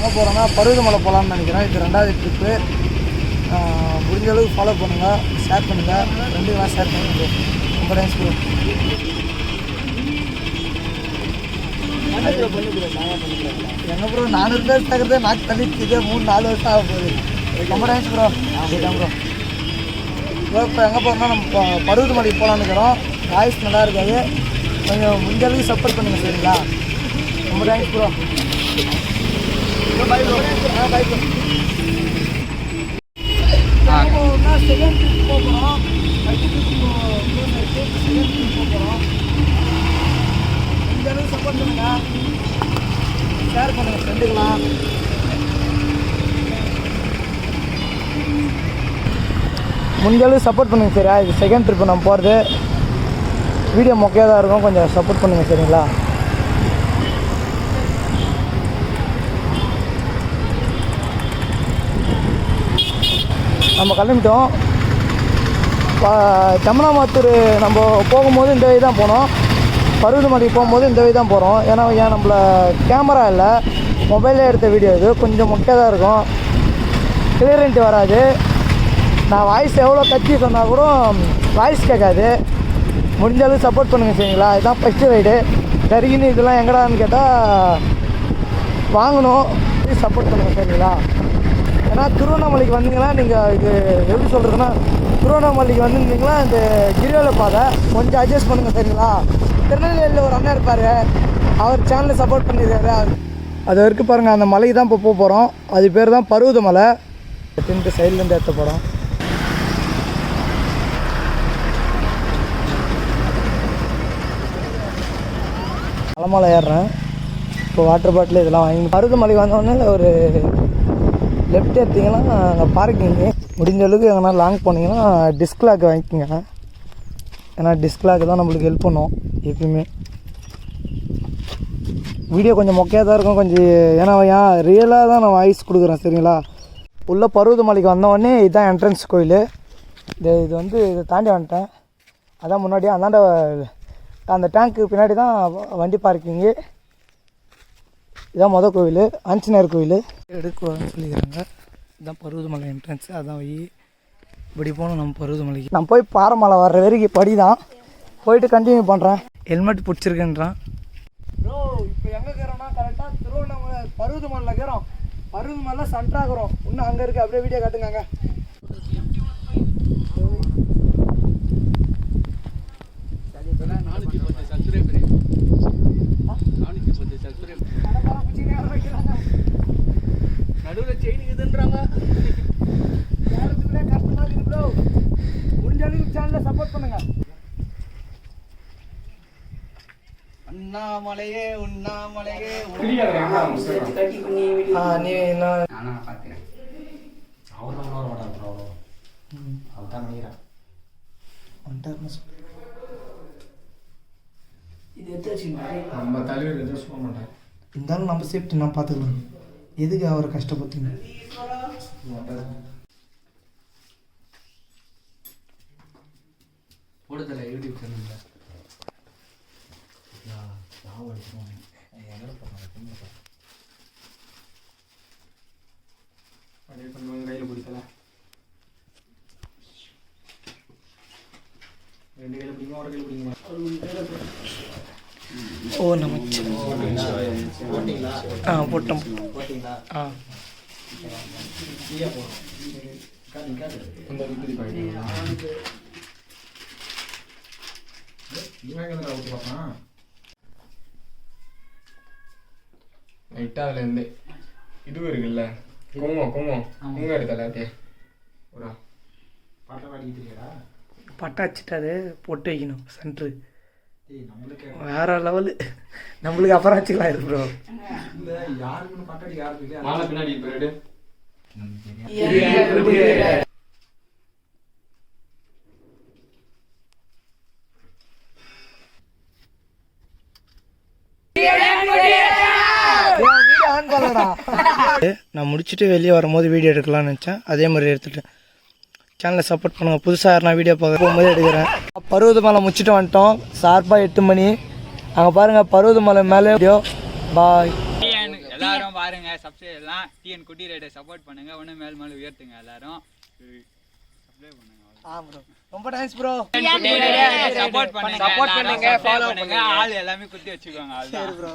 எங்கே போகிறோன்னா பருவதமலை போகலான்னு நினைக்கிறேன். இது ரெண்டாவது ட்ரிப்பு முடிஞ்ச அளவுக்கு ஃபாலோ பண்ணுங்கள் ஷேர் பண்ணுங்கள் ஃப்ரெண்டுக்கெல்லாம் ஷேர் பண்ணுங்க. ரொம்ப தேங்க்ஸ் ப்ரோ எங்க ப்ரோ நானூறு பேர் தகுறதே நாக்கு தள்ளிட்டு இதே மூணு நாலு வருஷம் ஆக போகுது. ரொம்ப தேங்க்ஸ் ப்ரோ அப்படிதான் ப்ரோ ப்ரோ இப்போ எங்கே போகிறோம்னா நம்ம பருவதமலைக்கு போகலான்னு இருக்கிறோம். வாய்ஸ் நல்லா இருக்காது. கொஞ்சம் முடிஞ்ச அளவுக்கு சப்போர்ட் பண்ணுங்க சரிங்களா? ரொம்ப தேங்க்ஸ் ப்ரோ செகண்ட் ட்ரிப் போகிறோம் ஃபஸ்ட் ட்ரிப் செகண்ட் ட்ரிப் போகிறோம் இந்த அளவுக்கு சப்போர்ட் பண்ணுங்க ஷேர் பண்ணுங்க சப்போர்ட் சரியா இது செகண்ட் ட்ரிப் நம்ம போகிறது வீடியோ மொக்கையாக தான் இருக்கும். கொஞ்சம் சப்போர்ட் பண்ணுங்கள் சரிங்களா? நம்ம கிளம்பிட்டோம். ப- தமனாமாத்தூர் நம்ம போகும்போது இந்த வழி தான் போனோம். பருவதமலைக்கு போகும்போது இந்த வழி தான் போகிறோம் ஏன்னா ஏன் நம்மள கேமரா இல்லை. மொபைலில் எடுத்த வீடியோ இது. கொஞ்சம் முட்டையாக தான் இருக்கும் கிளியரண்ட்டு வராது. நான் வாய்ஸ் எவ்வளோ கத்தி சொன்னால் கூட வாய்ஸ் கேட்காது. முடிஞ்ச அளவு சப்போர்ட் பண்ணுங்கள் சரிங்களா? இதுதான் ஃபஸ்ட்டு ரைடு கருகின்னு இதெல்லாம் எங்கடான்னு கேட்டால் வாங்கணும். சப்போர்ட் பண்ணுங்கள் சரிங்களா? ஏன்னா திருவண்ணாமலைக்கு வந்தீங்கன்னா நீங்கள் இது எப்படி சொல்கிறதுன்னா திருவண்ணாமலைக்கு வந்திருந்தீங்கன்னா இந்த கிரிவல பாதை கொஞ்சம் அட்ஜஸ்ட் பண்ணுங்கள் சரிங்களா? திருநெல்வேலியில் ஒரு அண்ணன் இருப்பார். அவர் சேனலை சப்போர்ட் பண்ணியிருக்காரு அவர் அது வரைக்கும் பாருங்கள் அந்த மலைக்கு தான் இப்போ போக போகிறோம் அது பேர் தான் பருவத மலை. தின்ட்டு சைட்லேருந்து ஏற்ற போகிறோம் மலைமலை ஏறுறேன். இப்போ வாட்டர் பாட்டில் இதெல்லாம் வாங்கி பருவதமலைக்கு வந்தோடனே ஒரு லெஃப்ட் எடுத்தீங்கன்னா அங்கே பார்க்கிங்கு முடிஞ்ச அளவுக்கு எங்கன்னா லாங் போனீங்கன்னா டிஸ்க் லாக் வாங்கிக்கோங்க. ஏன்னா டிஸ்க் லாக் தான் நம்மளுக்கு ஹெல்ப் பண்ணும் எப்பயுமே. வீடியோ கொஞ்சம் மொக்கையாக தான் இருக்கும் கொஞ்சம் ஏன்னா ஏன் ரியலாக தான் நான் வாய்ஸ் கொடுக்குறேன் சரிங்களா? உள்ளே பருவதமலைக்கு வந்தவொடனே இதுதான் என்ட்ரன்ஸ் கோயில். இது இது வந்து இதை தாண்டி வந்துட்டேன். அதான் முன்னாடியே அந்தாண்ட அந்த டேங்க்கு பின்னாடி தான் வண்டி பார்க்கிங்கு இதான் மொதல் கோவில் ஆஞ்சநேயர் கோவில். எடுக்கணும்னு சொல்லிக்கிறாங்க. இதுதான் பருவதமலை என்ட்ரன்ஸ் அதான் போய் இப்படி போகணும் நம்ம பருவதமலைக்கு. நான் போய் பாறைமலை வர்ற வரைக்கும் படி தான் போயிட்டு கண்டினியூ பண்ணுறேன் ஹெல்மெட் பிடிச்சிருக்கேன்றான். ப்ரோ இப்போ எங்கே இருக்கிறோம்னா கரெக்டாக திருவண்ணாமலை பருவதமலையில் இருக்கிறோம் பருவதமலை சன்றாகிறோம் இன்னும் அங்கே இருக்குது அப்படியே வீடியோ காட்டுங்க அளவுக்கு சேனலை சப்போர்ட் பண்ணுங்க. அண்ணாமலையே உண்ணாமலையே நீ நான் நானா பார்க்கிறேன் வந்துட்டாருன்னு சொல்லு. இது எடுத்து வச்சுக்கோங்க. நம்ம தலைவர் எதுவும் சொல்ல மாட்டாங்க இருந்தாலும் நம்ம சேஃப்டி நான் பார்த்துக்கலாம் எதுக்கு அவரை கஷ்டப்படுத்துங்க போடுதல யூடியூப் சேனலில் அப்படியே கொஞ்சம் கையில் பிடிக்கல. ரெண்டு கையில் பிடிக்குமா ஒரு கையில் பிடிக்குமா? ஓ நமச்சு ஆ போட்டோம். ஆ. எங்கே அவுத்து பார்த்தான் லைட்டாக அதில் இருந்து இதுவும் இருக்குல்ல குங்குமம். குங்குமம் குங்குமம் எடுத்தல அப்படியே. ஒரு பாட்டை பாடிக்கிட்டு இருக்கியாடா? பட்டா வைக்கணும் சென்ட்ரு வேற லெவலு நம்மளுக்கு அப்புறம் வச்சுக்கலாம் இது ப்ரோ யாருக்குன்னு பாட்டாடி யாருக்கு இல்லையா மாலை பின்னாடி இப்போ நான் முடிச்சுட்டு வெளியே வரும்போது வீடியோ எடுக்கலாம்னு நினச்சேன். அதே மாதிரி எடுத்துட்டேன். சேனலை சப்போர்ட் பண்ணுங்கள் புதுசாக யாருனா வீடியோ பார்க்க போகும்போது எடுக்கிறேன். பருவதமலை முடிச்சுட்டு வந்துட்டோம். ஷார்ப்பாக எட்டு மணி. அங்கே பாருங்கள் பருவதமலை மேலே வீடியோ பாய் எல்லாரும் பாருங்க சப்ஸ்கிரைப் எல்லாம். டிஎன் குட்டி ரைடை சப்போர்ட் பண்ணுங்க. இன்னும் மேல் மேல உயர்த்துங்க எல்லாரும். சப்ஸ்கிரைப் பண்ணுங்க ஆ ப்ரோ ரொம்ப தேங்க்ஸ் ப்ரோ சப்போர்ட் பண்ணுங்க Support பண்ணுங்க. ஆள் எல்லாமே குத்தி வச்சுக்கோங்க சரி ப்ரோ